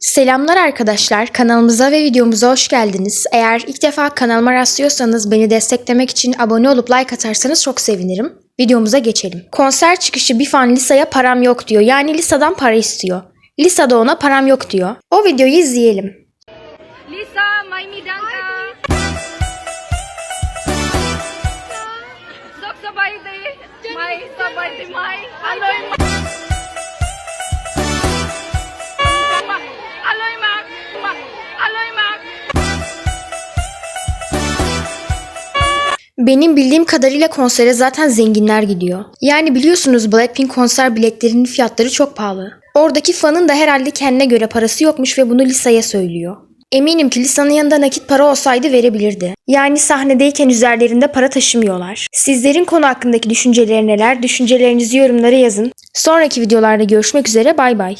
Selamlar arkadaşlar, kanalımıza ve videomuza hoş geldiniz. Eğer ilk defa kanalıma rastlıyorsanız beni desteklemek için abone olup like atarsanız çok sevinirim. Videomuza geçelim. Konser çıkışı bir fan Lisa'ya param yok diyor. Yani Lisa'dan para istiyor. Lisa da ona param yok diyor. O videoyu izleyelim. Lisa, may midang ka. Sok sabay di. May sabay di may. Aloy Benim bildiğim kadarıyla konsere zaten zenginler gidiyor. Yani biliyorsunuz Blackpink konser biletlerinin fiyatları çok pahalı. Oradaki fanın da herhalde kendine göre parası yokmuş ve bunu Lisa'ya söylüyor. Eminim ki Lisa'nın yanında nakit para olsaydı verebilirdi. Yani sahnedeyken üzerlerinde para taşımıyorlar. Sizlerin konu hakkındaki düşünceleri neler? Düşüncelerinizi yorumlara yazın. Sonraki videolarda görüşmek üzere bay bay.